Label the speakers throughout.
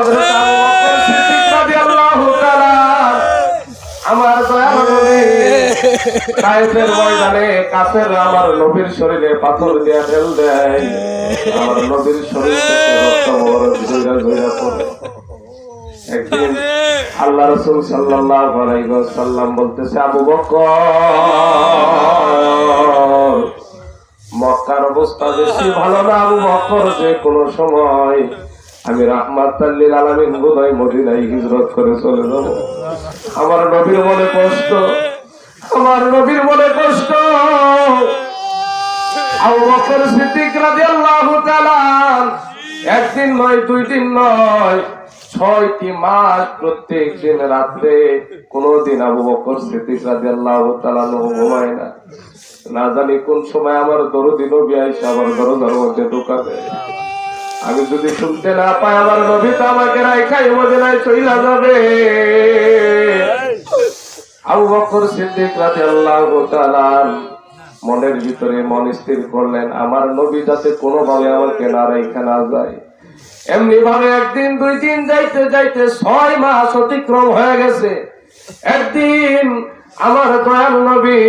Speaker 1: হযরত রাদিয়াল্লাহু তাআলা আমার দয়াল নবী তায়েফের ময়দানে কাফের আমার নবীর শরীরে পাথর দিয়ে ফেল দেয়। আমার নবীর শরীর থেকে রক্ত মোবারক ঝইরা ঝইরা পড়ে। একদিন আল্লাহ রসুল সাল্লাল্লাহু আলাইহি ওয়াসাল্লাম বলতেছে আবু বকর মক্কার অবস্থা বেশি ভালো না আবু বকর? যে কোনো সময় আমি রাহমাতাল্লিল আলামিন বোধহয় মদিনায় হিজরত করে চলে যাব। আমার নবীর মনে কষ্ট, আমার নবীর মনে কষ্ট। একদিন নয়, দুই দিন নয়, ছয়টি মাস প্রত্যেক দিন রাত্রে কোনদিন আবু বকর সিদ্দিক রাদিয়াল্লাহু তাআলা ঘুমায় না। না জানি কোন সময় আমার দরদি নবী আইসা আমার দরজার মধ্যে ঢুকাবে। আমি যদি শুনতে না পাই আমার নবী তো আমাকে রাইখাই মদিনায় চইলা যাবে। আবু বকর সিদ্দিক রাদিয়াল্লাহু তাআলা মনের ভিতরে মন স্থির করলেন, আমার নবী যাতে কোনোভাবে আমাকে না রেখে না যায়। এমনি ভাবে একদিন, দুই দিন যাইতে যাইতে ছয় মাস অতিক্রম হয়ে গেছে। একদিন আমার দয়াল নবী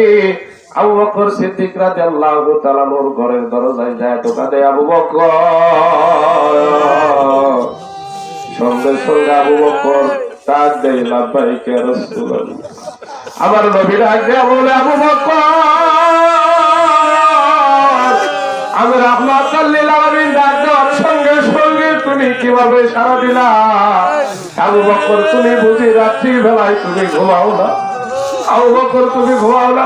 Speaker 1: আবু বকর সিদ্দিক রাদিয়াল্লাহু ঘরের দরজায় যায় টোকা দেয় আবু বকর। সঙ্গে সঙ্গে আবু বকর ডাক দেয় লাভবাহিকে রাসূলুল্লাহ। আমার নবী ডাক বলে, আবু বকর, আমি রহমাত আলামিন ডাক সঙ্গে সঙ্গে তুমি কীভাবে সারা দিলা? আবু বকর, তুমি বুঝি রাত্রি বেলায় তুমি ঘুমাও না? আবু বকর, তুমি ঘুমাও না?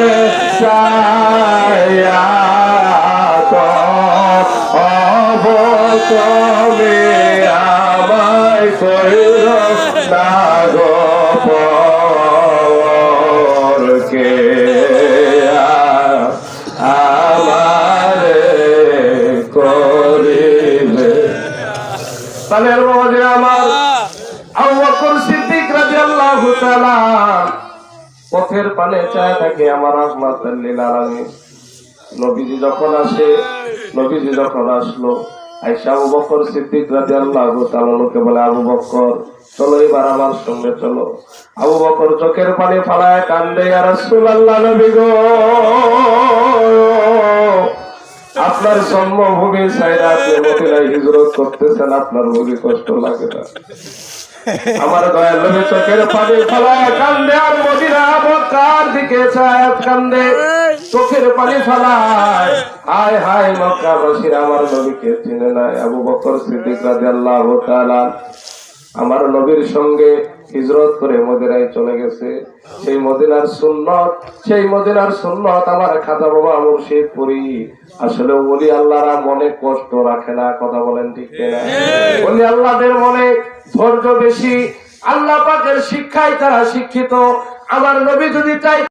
Speaker 1: পালে চাইয়া তো অবতমে আমায় কইর না গো পরকে তাহলে আমার আবু বকর সিদ্দিক রাদিয়াল্লাহু তাআলা পথের পানে চায় থাকে আমার রহমাতুল লীলা আলামিন। নবীজি যখন আসে, নবীজি যখন আসলো আইসা আবু বকর সিদ্দিক রাজি আল্লাহ লোকে বলে, আবু বকর, চলো এবার আমার সঙ্গে চলো। আবু বকর চোখের পানি ফালায় কান্দে আর রসুল আল্লাহ নবী গো! আপনার জন্মভূমি হিজরত করতেছেন, আপনার বুঝি কষ্ট লাগে না। আমার দয়াল চোখের পানি ফেলায়, কান্দে আর দিকে কান্দে চোখের পানি ফেলায়। হায় হায় মক্কাবাসীরা আমার নবীকে চিনে নাই, আবু বকর সিদ্দিক রাদিয়াল্লাহু তাআলা আমার নবীর সঙ্গে হিজরত করে মদিনায় চলে গেছে। সেই মদিনার সুন্নত সেই মদিনার সুন্নত আমার খাজা বাবা মুর্শিদ পুরি আসলে ওলি আল্লাহরা মনে কষ্ট রাখে না কথা বলেন ঠিক বলি আল্লাহদের মনে ধৈর্য বেশি। আল্লাহ পাকের শিক্ষায় তারা শিক্ষিত। আমার নবী যদি চাই